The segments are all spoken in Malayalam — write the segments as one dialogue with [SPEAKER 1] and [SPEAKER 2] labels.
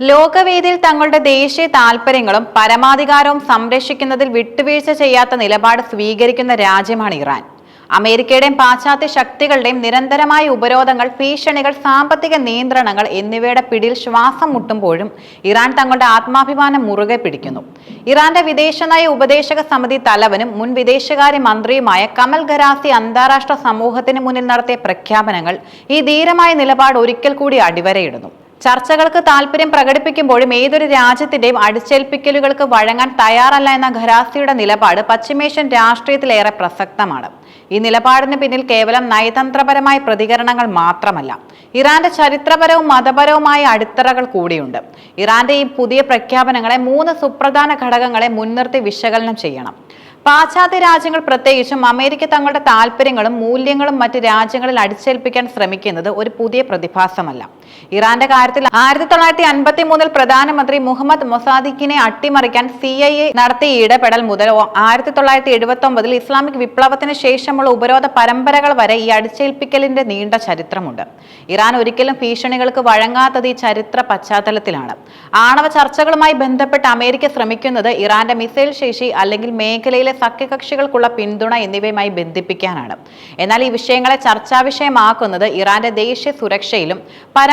[SPEAKER 1] ലോകവേദിയിൽ തങ്ങളുടെ ദേശീയ താൽപര്യങ്ങളും പരമാധികാരവും സംരക്ഷിക്കുന്നതിൽ വിട്ടുവീഴ്ച ചെയ്യാത്ത നിലപാട് സ്വീകരിക്കുന്ന രാജ്യമാണ് ഇറാൻ. അമേരിക്കയുടെയും പാശ്ചാത്യ ശക്തികളുടെയും നിരന്തരമായ ഉപരോധങ്ങൾ ഭീഷണികൾ സാമ്പത്തിക നിയന്ത്രണങ്ങൾ എന്നിവയുടെ പിടിയിൽ ശ്വാസം മുട്ടുമ്പോഴും ഇറാൻ തങ്ങളുടെ ആത്മാഭിമാനം മുറുകെ പിടിക്കുന്നു. ഇറാന്റെ വിദേശനയ ഉപദേശക സമിതി തലവനും മുൻ വിദേശകാര്യ മന്ത്രിയുമായ കമൽ ഖരാസി അന്താരാഷ്ട്ര സമൂഹത്തിന് മുന്നിൽ നടത്തിയ പ്രഖ്യാപനങ്ങൾ ഈ ധീരമായ നിലപാട് ഒരിക്കൽ കൂടി അടിവരയിടുന്നു. ചർച്ചകൾക്ക് താല്പര്യം പ്രകടിപ്പിക്കുമ്പോഴും ഏതൊരു രാജ്യത്തിന്റെയും അടിച്ചേൽപ്പിക്കലുകൾക്ക് വഴങ്ങാൻ തയ്യാറല്ല എന്ന ഖരാസിയുടെ നിലപാട് പശ്ചിമേഷ്യൻ രാഷ്ട്രീയത്തിലേറെ പ്രസക്തമാണ്. ഈ നിലപാടിന് പിന്നിൽ കേവലം നയതന്ത്രപരമായ പ്രതികരണങ്ങൾ മാത്രമല്ല ഇറാന്റെ ചരിത്രപരവും മതപരവുമായ അടിത്തറകൾ കൂടിയുണ്ട്. ഇറാന്റെ ഈ പുതിയ പ്രഖ്യാപനങ്ങളെ മൂന്ന് സുപ്രധാന ഘടകങ്ങളെ മുൻനിർത്തി വിശകലനം ചെയ്യണം. പാശ്ചാത്യ രാജ്യങ്ങൾ പ്രത്യേകിച്ചും അമേരിക്ക തങ്ങളുടെ താല്പര്യങ്ങളും മൂല്യങ്ങളും മറ്റ് രാജ്യങ്ങളിൽ അടിച്ചേൽപ്പിക്കാൻ ശ്രമിക്കുന്നത് ഒരു പുതിയ പ്രതിഭാസമല്ല. ഇറാന്റെ കാര്യത്തിൽ ആയിരത്തി തൊള്ളായിരത്തി അൻപത്തി മൂന്നിൽ പ്രധാനമന്ത്രി മുഹമ്മദ് മൊസാദിഖിനെ അട്ടിമറിക്കാൻ സി ഐ എ നടത്തിയ ഇടപെടൽ മുതൽ ആയിരത്തി തൊള്ളായിരത്തി എഴുപത്തി ഒമ്പതിൽ ഇസ്ലാമിക് വിപ്ലവത്തിന് ശേഷമുള്ള ഉപരോധ പരമ്പരകൾ വരെ ഈ അടിച്ചേൽപ്പിക്കലിന്റെ നീണ്ട ചരിത്രമുണ്ട്. ഇറാൻ ഒരിക്കലും ഭീഷണികൾക്ക് വഴങ്ങാത്തത് ഈ ചരിത്ര പശ്ചാത്തലത്തിലാണ്. ആണവ ചർച്ചകളുമായി ബന്ധപ്പെട്ട് അമേരിക്ക ശ്രമിക്കുന്നത് ഇറാന്റെ മിസൈൽ ശേഷി അല്ലെങ്കിൽ മേഖലയിലെ സഖ്യകക്ഷികൾക്കുള്ള പിന്തുണ എന്നിവയുമായി ബന്ധിപ്പിക്കാനാണ്. എന്നാൽ ഈ വിഷയങ്ങളെ ചർച്ചാ വിഷയമാക്കുന്നത് ഇറാന്റെ ദേശീയ സുരക്ഷയിലും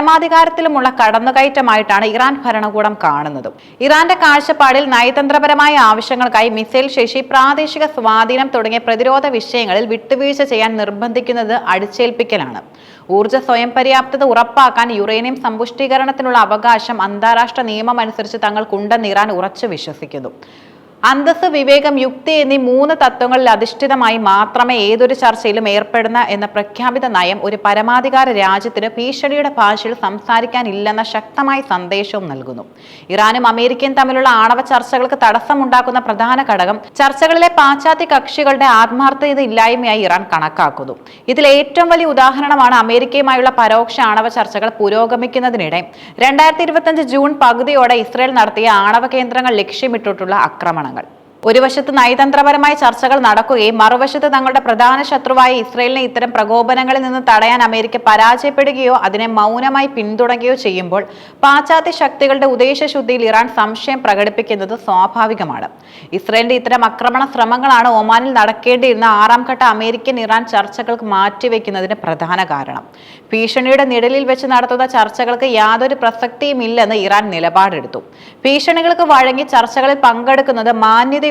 [SPEAKER 1] പരമാധികാരത്തിലുമുള്ള കടന്നുകയറ്റമായിട്ടാണ് ഇറാൻ ഭരണകൂടം കാണുന്നത്. ഇറാന്റെ കാഴ്ചപ്പാടിൽ നയതന്ത്രപരമായ ആവശ്യങ്ങൾക്കായി മിസൈൽ ശേഷി പ്രാദേശിക സ്വാധീനം തുടങ്ങിയ പ്രതിരോധ വിഷയങ്ങളിൽ വിട്ടുവീഴ്ച ചെയ്യാൻ നിർബന്ധിക്കുന്നത് അടിച്ചേൽപ്പിക്കലാണ്. ഊർജ സ്വയം പര്യാപ്തത ഉറപ്പാക്കാൻ യുറേനിയം സമ്പുഷ്ടീകരണത്തിനുള്ള അവകാശം അന്താരാഷ്ട്ര നിയമം അനുസരിച്ച് തങ്ങൾക്കുണ്ടെന്ന് ഇറാൻ ഉറച്ചു വിശ്വസിക്കുന്നു. അന്തസ് വിവേകം യുക്തി എന്നീ മൂന്ന് തത്വങ്ങളിൽ അധിഷ്ഠിതമായി മാത്രമേ ഏതൊരു ചർച്ചയിലും ഏർപ്പെടുന്ന എന്ന പ്രഖ്യാപിത നയം ഒരു പരമാധികാര രാജ്യത്തിന് ഭീഷണിയുടെ ഭാഷയിൽ സംസാരിക്കാനില്ലെന്ന ശക്തമായ സന്ദേശവും നൽകുന്നു. ഇറാനും അമേരിക്കയും തമ്മിലുള്ള ആണവ ചർച്ചകൾക്ക് തടസ്സമുണ്ടാക്കുന്ന പ്രധാന ഘടകം ചർച്ചകളിലെ പാശ്ചാത്യ കക്ഷികളുടെ ആത്മാർത്ഥത ഇല്ലായ്മയായി ഇറാൻ കണക്കാക്കുന്നു. ഇതിൽ ഏറ്റവും വലിയ ഉദാഹരണമാണ് അമേരിക്കയുമായുള്ള പരോക്ഷ ആണവ ചർച്ചകൾ പുരോഗമിക്കുന്നതിനിടെ. രണ്ടായിരത്തി ജൂൺ പകുതിയോടെ ഇസ്രയേൽ നടത്തിയ ആണവ കേന്ദ്രങ്ങൾ ലക്ഷ്യമിട്ടിട്ടുള്ള ആക്രമണങ്ങൾ ഒരു വശത്ത് നയതന്ത്രപരമായ ചർച്ചകൾ നടക്കുകയും മറുവശത്ത് തങ്ങളുടെ പ്രധാന ശത്രുവായ ഇസ്രയേലിനെ ഇത്തരം പ്രകോപനങ്ങളിൽ നിന്ന് തടയാൻ അമേരിക്ക പരാജയപ്പെടുകയോ അതിനെ മൗനമായി പിന്തുണയ്ക്കുകയോ ചെയ്യുമ്പോൾ പാശ്ചാത്യ ശക്തികളുടെ ഉദ്ദേശശുദ്ധിയിൽ ഇറാൻ സംശയം പ്രകടിപ്പിക്കുന്നത് സ്വാഭാവികമാണ്. ഇസ്രയേലിന്റെ ഇത്തരം ആക്രമണ ശ്രമങ്ങളാണ് ഒമാനിൽ നടക്കേണ്ടിയിരുന്ന ആറാം ഘട്ട അമേരിക്കൻ ഇറാൻ ചർച്ചകൾക്ക് മാറ്റിവെക്കുന്നതിന് പ്രധാന കാരണം. ഭീഷണിയുടെ നിഴലിൽ വെച്ച് നടത്തുന്ന ചർച്ചകൾക്ക് യാതൊരു പ്രസക്തിയും ഇല്ലെന്ന് ഇറാൻ നിലപാടെടുത്തു. ഭീഷണികൾക്ക് വഴങ്ങി ചർച്ചകളിൽ പങ്കെടുക്കുന്നത്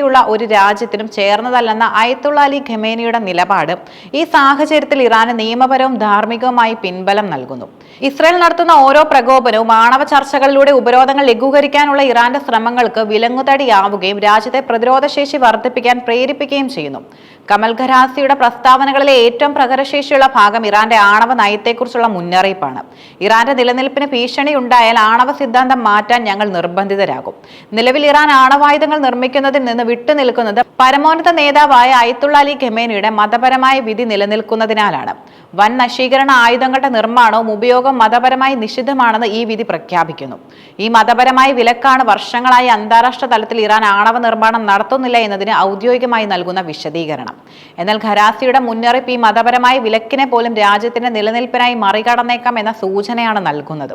[SPEAKER 1] മാന്യതയുള്ള ഒരു രാജ്യത്തിനും ചേർന്നതല്ലെന്ന അയത്തുള്ള അലി ഖമേനിയുടെ നിലപാട് ഈ സാഹചര്യത്തിൽ ഇറാന് നിയമപരവും ധാർമ്മികവുമായി പിൻബലം നൽകുന്നു. ഇസ്രായേൽ നടത്തുന്ന ഓരോ പ്രകോപനവും ആണവ ചർച്ചകളിലൂടെ ഉപരോധങ്ങൾ ലഘൂകരിക്കാനുള്ള ഇറാന്റെ ശ്രമങ്ങൾക്ക് വിലങ്ങുതടിയാവുകയും രാജ്യത്തെ പ്രതിരോധശേഷി വർദ്ധിപ്പിക്കാൻ പ്രേരിപ്പിക്കുകയും ചെയ്യുന്നു. കമൽ ഖരാസിയുടെ പ്രസ്താവനകളിലെ ഏറ്റവും പ്രകരശേഷിയുള്ള ഭാഗം ഇറാന്റെ ആണവ നയത്തെക്കുറിച്ചുള്ള മുന്നറിയിപ്പാണ്. ഇറാന്റെ നിലനിൽപ്പിന് ഭീഷണി ഉണ്ടായാൽ ആണവ സിദ്ധാന്തം മാറ്റാൻ ഞങ്ങൾ നിർബന്ധിതരാകും. നിലവിൽ ഇറാൻ ആണവായുധങ്ങൾ നിർമ്മിക്കുന്നതിൽ നിന്ന് വിട്ടുനിൽക്കുന്നത് പരമോന്നത നേതാവായ അയത്തുള്ള അലി ഖമേനിയുടെ മതപരമായ വിധി നിലനിൽക്കുന്നതിനാലാണ്. വൻ നശീകരണ ആയുധങ്ങളുടെ നിർമ്മാണവും ഉപയോഗം മതപരമായി നിഷിദ്ധമാണെന്ന് ഈ വിധി പ്രഖ്യാപിക്കുന്നു. ഈ മതപരമായ വിലക്കാണ് വർഷങ്ങളായി അന്താരാഷ്ട്ര തലത്തിൽ ഇറാൻ ആണവ നിർമ്മാണം നടത്തുന്നില്ല എന്നതിന് ഔദ്യോഗികമായി നൽകുന്ന വിശദീകരണം. എന്നാൽ ഖരാസിയുടെ മുന്നറിയിപ്പ് ഈ മതപരമായ വിലക്കിനെ പോലും രാജ്യത്തിന്റെ നിലനിൽപ്പിനായി മറികടന്നേക്കാം എന്ന സൂചനയാണ് നൽകുന്നത്.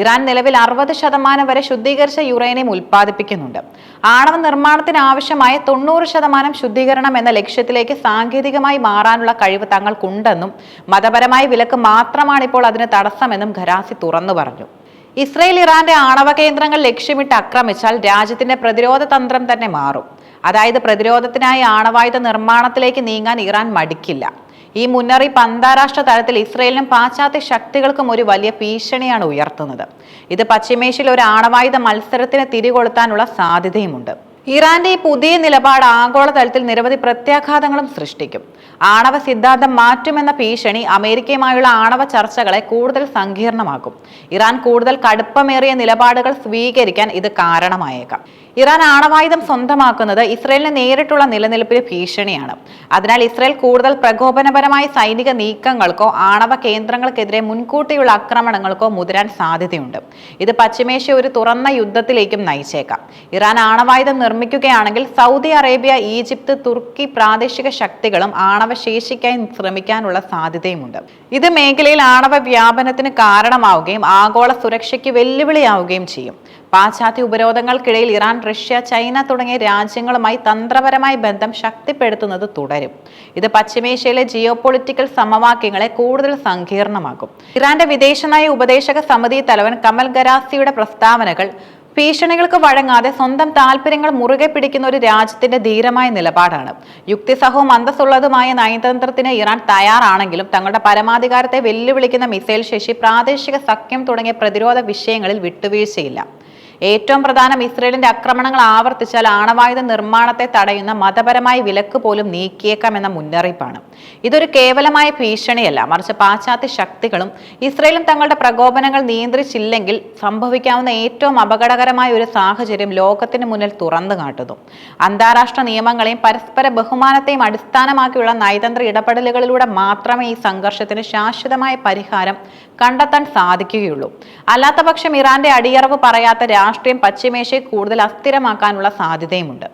[SPEAKER 1] ഇറാൻ നിലവിൽ അറുപത് ശതമാനം വരെ ശുദ്ധീകരിച്ച യുറേനിയം ഉൽപ്പാദിപ്പിക്കുന്നുണ്ട്. ആണവ നിർമ്മാണത്തിന് ആവശ്യമായ തൊണ്ണൂറ് ശതമാനം ശുദ്ധീകരണം എന്ന ലക്ഷ്യത്തിലേക്ക് സാങ്കേതികമായി മാറാനുള്ള കഴിവ് തങ്ങൾക്കുണ്ടെന്നും മതപരമായ വിലക്ക് മാത്രമാണ് ഇപ്പോൾ അതിന് തടസ്സമെന്നും ഖരാസി തുറന്നു പറഞ്ഞു. ഇസ്രയേൽ ഇറാന്റെ ആണവ കേന്ദ്രങ്ങൾ ലക്ഷ്യമിട്ട് ആക്രമിച്ചാൽ രാജ്യത്തിന്റെ പ്രതിരോധ തന്ത്രം തന്നെ മാറും. അതായത് പ്രതിരോധത്തിനായി ആണവായുധ നിർമ്മാണത്തിലേക്ക് നീങ്ങാൻ ഇറാൻ മടിക്കില്ല. ഈ മുന്നറിയിപ്പ് അന്താരാഷ്ട്ര തലത്തിൽ ഇസ്രയേലിനും പാശ്ചാത്യ ശക്തികൾക്കും ഒരു വലിയ ഭീഷണിയാണ് ഉയർത്തുന്നത്. ഇത് പശ്ചിമേഷ്യയിൽ ഒരു ആണവായുധ മത്സരത്തിന് തിരികൊളുത്താനുള്ള സാധ്യതയുമുണ്ട്. ഇറാന്റെ ഈ പുതിയ നിലപാട് ആഗോളതലത്തിൽ നിരവധി പ്രത്യാഘാതങ്ങളും സൃഷ്ടിക്കും. ആണവ സിദ്ധാന്തം മാറ്റുമെന്ന ഭീഷണി അമേരിക്കയുമായുള്ള ആണവ ചർച്ചകളെ കൂടുതൽ സങ്കീർണമാക്കും. ഇറാൻ കൂടുതൽ കടുപ്പമേറിയ നിലപാടുകൾ സ്വീകരിക്കാൻ ഇത് കാരണമായേക്കാം. ഇറാൻ ആണവായുധം സ്വന്തമാക്കുന്നത് ഇസ്രയേലിന് നേരിട്ടുള്ള നിലനിൽപ്പിന് ഭീഷണിയാണ്. അതിനാൽ ഇസ്രയേൽ കൂടുതൽ പ്രകോപനപരമായ സൈനിക നീക്കങ്ങൾക്കോ ആണവ കേന്ദ്രങ്ങൾക്കെതിരെ മുൻകൂട്ടിയുള്ള ആക്രമണങ്ങൾക്കോ മുതിരാൻ സാധ്യതയുണ്ട്. ഇത് പശ്ചിമേഷ്യ ഒരു തുറന്ന യുദ്ധത്തിലേക്കും നയിച്ചേക്കാം. ഇറാൻ ആണവായുധം നിർമ്മിക്കുകയാണെങ്കിൽ സൗദി അറേബ്യ ഈജിപ്ത് തുർക്കി പ്രാദേശിക ശക്തികളും ആണവ ശേഷിക്കായി ശ്രമിക്കാനുള്ള സാധ്യതയുമുണ്ട്. ഇത് മേഖലയിൽ ആണവ വ്യാപനത്തിന് കാരണമാവുകയും ആഗോള സുരക്ഷയ്ക്ക് വെല്ലുവിളിയാവുകയും ചെയ്യും. പാശ്ചാത്യ ഉപരോധങ്ങൾക്കിടയിൽ ഇറാൻ റഷ്യ ചൈന തുടങ്ങിയ രാജ്യങ്ങളുമായി തന്ത്രപരമായ ബന്ധം ശക്തിപ്പെടുത്തുന്നത് തുടരും. ഇത് പശ്ചിമേഷ്യയിലെ ജിയോ പൊളിറ്റിക്കൽ സമവാക്യങ്ങളെ കൂടുതൽ സങ്കീർണമാക്കും. ഇറാന്റെ വിദേശനയ ഉപദേശക സമിതി തലവൻ കമൽ ഗരാസിയുടെ പ്രസ്താവനകൾ ഭീഷണികൾക്ക് വഴങ്ങാതെ സ്വന്തം താല്പര്യങ്ങൾ മുറുകെ പിടിക്കുന്ന ഒരു രാജ്യത്തിന്റെ ധീരമായ നിലപാടാണ്. യുക്തിസഹവും അന്തസ്സുള്ളതുമായ നയതന്ത്രത്തിന് ഇറാൻ തയ്യാറാണെങ്കിലും തങ്ങളുടെ പരമാധികാരത്തെ വെല്ലുവിളിക്കുന്ന മിസൈൽ ശേഷി പ്രാദേശിക സഖ്യം തുടങ്ങിയ പ്രതിരോധ വിഷയങ്ങളിൽ വിട്ടുവീഴ്ചയില്ല. ഏറ്റവും പ്രധാനം ഇസ്രയേലിന്റെ ആക്രമണങ്ങൾ ആവർത്തിച്ചാൽ ആണവായുധ നിർമ്മാണത്തെ തടയുന്ന മതപരമായ വിലക്ക് പോലും നീക്കിയേക്കാമെന്ന മുന്നറിയിപ്പാണ്. ഇതൊരു കേവലമായ ഭീഷണിയല്ല. മറിച്ച് പാശ്ചാത്യ ശക്തികളും ഇസ്രയേലും തങ്ങളുടെ പ്രകോപനങ്ങൾ നിയന്ത്രിച്ചില്ലെങ്കിൽ സംഭവിക്കാവുന്ന ഏറ്റവും അപകടകരമായ ഒരു സാഹചര്യം ലോകത്തിന് മുന്നിൽ തുറന്നു കാട്ടുന്നു. അന്താരാഷ്ട്ര നിയമങ്ങളെയും പരസ്പര ബഹുമാനത്തെയും അടിസ്ഥാനമാക്കിയുള്ള നയതന്ത്ര ഇടപെടലുകളിലൂടെ മാത്രമേ ഈ സംഘർഷത്തിന് ശാശ്വതമായ പരിഹാരം കണ്ടെത്താൻ സാധിക്കുകയുള്ളൂ. അല്ലാത്തപക്ഷം ഇറാന്റെ അടിയറവ് പറയാത്ത രാഷ്ട്രീയം പശ്ചിമേഷ്യയെ കൂടുതൽ അസ്ഥിരമാക്കാനുള്ള സാധ്യതയുമുണ്ട്.